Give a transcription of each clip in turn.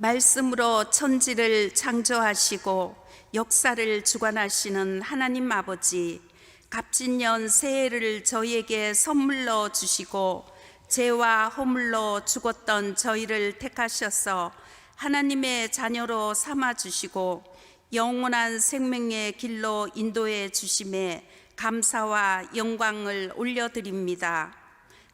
말씀으로 천지를 창조하시고 역사를 주관하시는 하나님 아버지, 갑진년 새해를 저희에게 선물로 주시고 죄와 허물로 죽었던 저희를 택하셔서 하나님의 자녀로 삼아 주시고 영원한 생명의 길로 인도해 주심에 감사와 영광을 올려드립니다.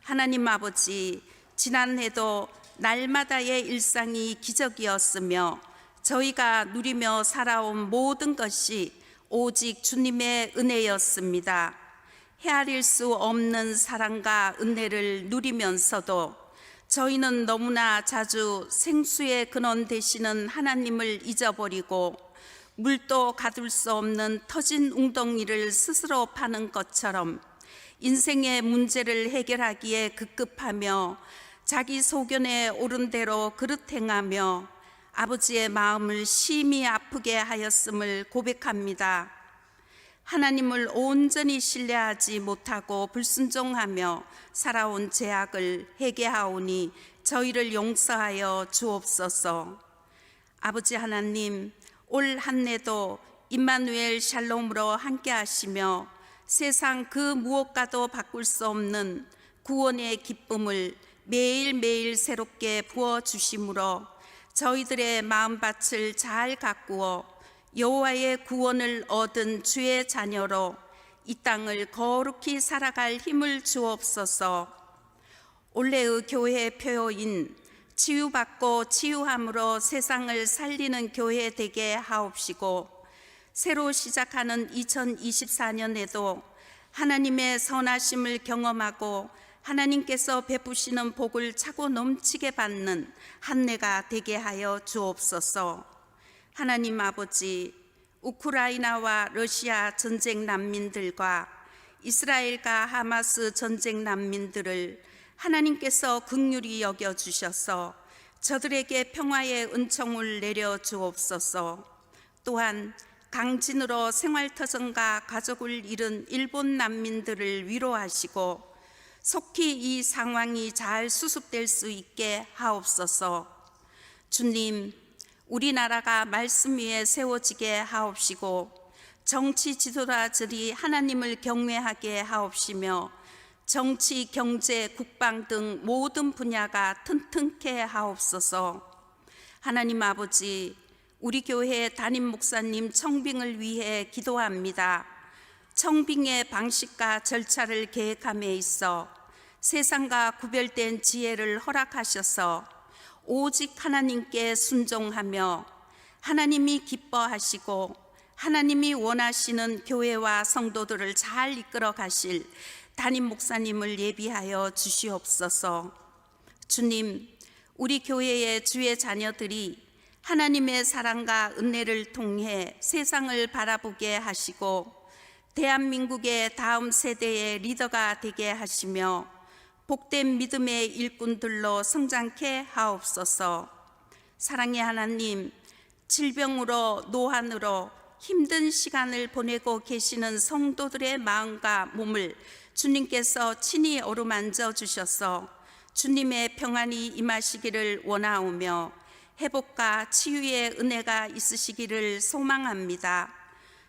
하나님 아버지, 지난해도 날마다의 일상이 기적이었으며 저희가 누리며 살아온 모든 것이 오직 주님의 은혜였습니다. 헤아릴 수 없는 사랑과 은혜를 누리면서도 저희는 너무나 자주 생수의 근원 되시는 하나님을 잊어버리고 물도 가둘 수 없는 터진 웅덩이를 스스로 파는 것처럼 인생의 문제를 해결하기에 급급하며 자기 소견에 옳은 대로 그릇 행하며 아버지의 마음을 심히 아프게 하였음을 고백합니다. 하나님을 온전히 신뢰하지 못하고 불순종하며 살아온 죄악을 회개하오니 저희를 용서하여 주옵소서. 아버지 하나님, 올 한 해도 임마누엘 샬롬으로 함께 하시며 세상 그 무엇과도 바꿀 수 없는 구원의 기쁨을 매일매일 새롭게 부어 주심으로 저희들의 마음밭을 잘 가꾸어 여호와의 구원을 얻은 주의 자녀로 이 땅을 거룩히 살아갈 힘을 주옵소서. 올해의 교회 표어인 치유받고 치유함으로 세상을 살리는 교회 되게 하옵시고 새로 시작하는 2024년에도 하나님의 선하심을 경험하고 하나님께서 베푸시는 복을 차고 넘치게 받는 한 해가 되게 하여 주옵소서. 하나님 아버지, 우크라이나와 러시아 전쟁 난민들과 이스라엘과 하마스 전쟁 난민들을 하나님께서 극률히 여겨 주셔서 저들에게 평화의 은총을 내려 주옵소서. 또한 강진으로 생활터전과 가족을 잃은 일본 난민들을 위로하시고 속히 이 상황이 잘 수습될 수 있게 하옵소서. 주님, 우리나라가 말씀 위에 세워지게 하옵시고 정치 지도자들이 하나님을 경외하게 하옵시며 정치, 경제, 국방 등 모든 분야가 튼튼케 하옵소서. 하나님 아버지, 우리 교회 담임 목사님 청빙을 위해 기도합니다. 청빙의 방식과 절차를 계획함에 있어 세상과 구별된 지혜를 허락하셔서 오직 하나님께 순종하며 하나님이 기뻐하시고 하나님이 원하시는 교회와 성도들을 잘 이끌어 가실 담임 목사님을 예비하여 주시옵소서. 주님, 우리 교회의 주의 자녀들이 하나님의 사랑과 은혜를 통해 세상을 바라보게 하시고 대한민국의 다음 세대의 리더가 되게 하시며 복된 믿음의 일꾼들로 성장케 하옵소서. 사랑의 하나님, 질병으로 노환으로 힘든 시간을 보내고 계시는 성도들의 마음과 몸을 주님께서 친히 어루만져 주셔서 주님의 평안이 임하시기를 원하오며 회복과 치유의 은혜가 있으시기를 소망합니다.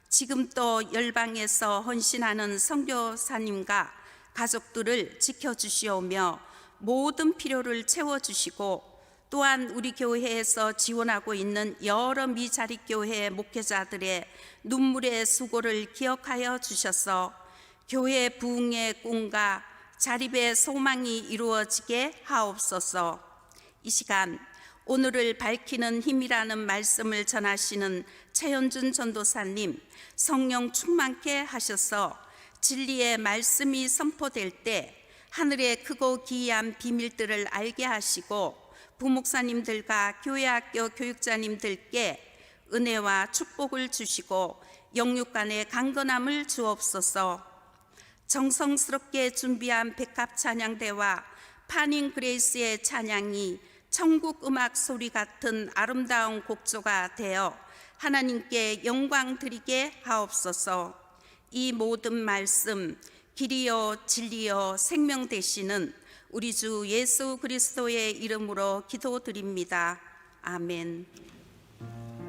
지금 또 열방에서 헌신하는 선교사님과 가족들을 지켜주시오며 모든 필요를 채워주시고 또한 우리 교회에서 지원하고 있는 여러 미자립 교회 목회자들의 눈물의 수고를 기억하여 주셔서 교회 부흥의 꿈과 자립의 소망이 이루어지게 하옵소서. 이 시간 오늘을 밝히는 힘이라는 말씀을 전하시는 최현준 전도사님 성령 충만케 하셔서 진리의 말씀이 선포될 때 하늘의 크고 기이한 비밀들을 알게 하시고 부목사님들과 교회학교 교육자님들께 은혜와 축복을 주시고 영육 간의 강건함을 주옵소서. 정성스럽게 준비한 백합 찬양대와 파닝 그레이스의 찬양이 천국 음악 소리 같은 아름다운 곡조가 되어 하나님께 영광 드리게 하옵소서. 이 모든 말씀 길이요 진리요 생명 되시는 우리 주 예수 그리스도의 이름으로 기도드립니다. 아멘.